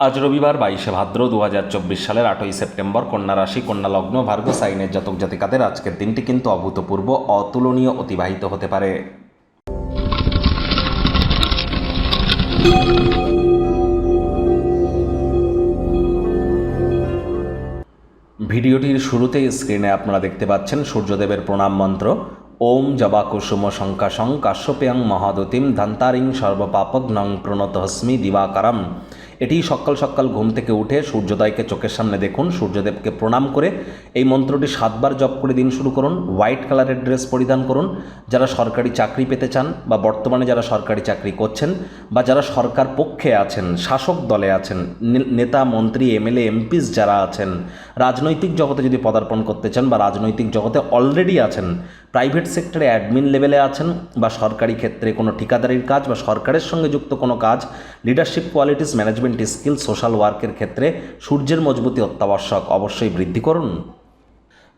আজ রবিবার বাইশে ভাদ্র দু হাজার চব্বিশ সালের আটই সেপ্টেম্বর কন্যা রাশি, কন্যা লগ্ন, ভার্গ, সাইনের জাতক জাতিকাদের আজকের দিনটি কিন্তু অভূতপূর্ব, অতুলনীয়, অতিবাহিত হতে পারে। ভিডিওটির শুরুতে স্ক্রিনে আপনারা দেখতে পাচ্ছেন সূর্যদেবের প্রণাম মন্ত্র। ওম জবা কুসুম শঙ্কাশং কাশ্যপেয়ং মহাদতিম ধান্তারিং সর্বপাপগ্নং প্রণতহস্মি দিবাকারম। এটি সকাল সকাল ঘুম থেকে উঠে সূর্যোদয়কে চোখের সামনে দেখুন, সূর্যদেবকে প্রণাম করে এই মন্ত্রটি সাতবার জপ করে দিন শুরু করুন, হোয়াইট কালারের ড্রেস পরিধান করুন। যারা সরকারি চাকরি পেতে চান বা বর্তমানে যারা সরকারি চাকরি করছেন বা যারা সরকার পক্ষে আছেন, শাসক দলে আছেন নেতা, মন্ত্রী, এমএলএ, এমপিস যারা আছেন, রাজনৈতিক জগতে যদি পদার্পণ করতে চান বা রাজনৈতিক জগতে অলরেডি আছেন প্রাইভেট সেক্টরে অ্যাডমিন লেভেলে আছেন বা সরকারি ক্ষেত্রে কোনো ঠিকাদারির কাজ বা সরকারের সঙ্গে যুক্ত কোনো কাজ leadership qualities management skill social ওয়ার্কের ক্ষেত্রে সূর্যের মজবুতি অত্যাবশ্যক অবশ্যই বৃদ্ধি করুন।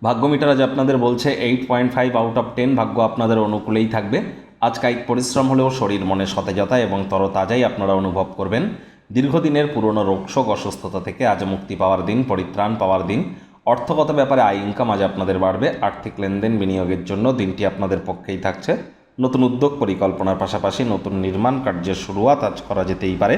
ভাগ্য মিটার আজ আপনাদের বলছে eight point five out of ten ভাগ্য আপনাদের অনুকূলেই থাকবে। আজ কায়িক পরিশ্রম হলেও শরীর মনে সতেজতা এবং তরতাজাই আপনারা অনুভব করবেন। দীর্ঘদিনের পুরনো রোগশোক অসুস্থতা থেকে আজ মুক্তি পাওয়ার দিন, পরিত্রাণ পাওয়ার দিন। অর্থগত ব্যাপারে আয় ইনকাম আজ আপনাদের বাড়বে। আর্থিক লেনদেন বিনিয়োগের জন্য দিনটি আপনাদের পক্ষেই থাকছে। নতুন উদ্যোগ পরিকল্পনার পাশাপাশি নতুন নির্মাণ কার্যের শুরুয়াত আজ করা যেতেই পারে।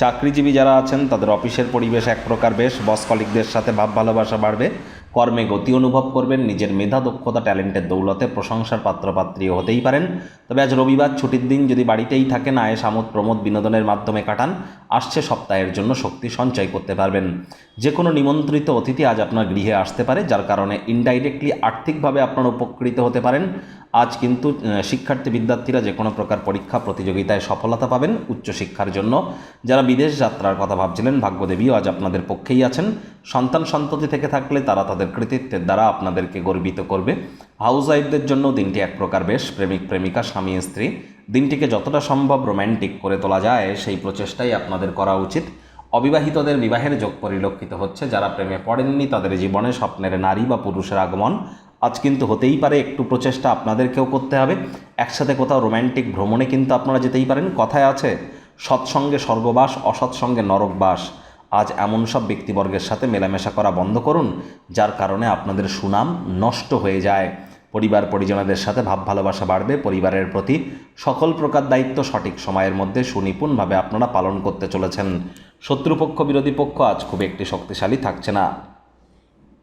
চাকরিজীবী যারা আছেন, তাদের অফিসের পরিবেশ এক প্রকার বেশ, বস কলিকদের সাথে ভাব ভালোবাসা বাড়বে। কর্মে গতি অনুভব করবেন, নিজের মেধা, দক্ষতা, ট্যালেন্টের দৌলতে প্রশংসার পাত্রপাত্রীও হতেই পারেন। তবে আজ রবিবার ছুটির দিন যদি বাড়িতেই থাকেন আয়েস আমোদ প্রমোদ বিনোদনের মাধ্যমে কাটান, আসছে সপ্তাহের জন্য শক্তি সঞ্চয় করতে পারবেন। যে কোনো নিমন্ত্রিত অতিথি আজ আপনার গৃহে আসতে পারে, যার কারণে ইনডাইরেক্টলি আর্থিকভাবে আপনারা উপকৃত হতে পারেন। আজ কিন্তু শিক্ষার্থী বিদ্যার্থীরা যে কোনো প্রকার পরীক্ষা প্রতিযোগিতায় সফলতা পাবেন উচ্চশিক্ষার জন্য। যারা বিদেশ যাত্রার কথা ভাবছিলেন, ভাগ্যদেবীও আজ আপনাদের পক্ষেই আছেন। সন্তান সন্ততি থেকে থাকলে তারা তাদের কৃতিত্বের দ্বারা আপনাদেরকে গর্বিত করবে। হাউস ওয়াইফদের জন্য দিনটি এক প্রকার বেশ, প্রেমিক, প্রেমিকা, স্বামী, স্ত্রী। দিনটিকে যতটা সম্ভব রোম্যান্টিক করে তোলা যায়, সেই প্রচেষ্টাই আপনাদের করা উচিত। অবিবাহিতদের বিবাহের যোগ পরিলক্ষিত হচ্ছে। যারা প্রেমে পড়েননি, তাদের জীবনে স্বপ্নের নারী বা পুরুষের আগমন। আজ কিন্তু হতেই পারে একটু প্রচেষ্টা আপনাদেরকেও করতে হবে। একসাথে কোথাও রোম্যান্টিক ভ্রমণে কিন্তু আপনারা যেতেই পারেন। কথায় আছে, সৎসঙ্গে স্বর্গবাস অসৎসঙ্গে নরকবাস। আজ এমন সব ব্যক্তিবর্গের সাথে মেলামেশা করা বন্ধ করুন, যার কারণে আপনাদের সুনাম নষ্ট হয়ে যায়। পরিবার পরিজনদের সাথে ভাব ভালোবাসা বাড়বে, পরিবারের প্রতি সকল প্রকার দায়িত্ব সঠিক সময়ের মধ্যে সুনিপুণভাবে আপনারা পালন করতে চলেছেন। শত্রুপক্ষ, বিরোধী পক্ষ আজ খুব একটি শক্তিশালী থাকছে না।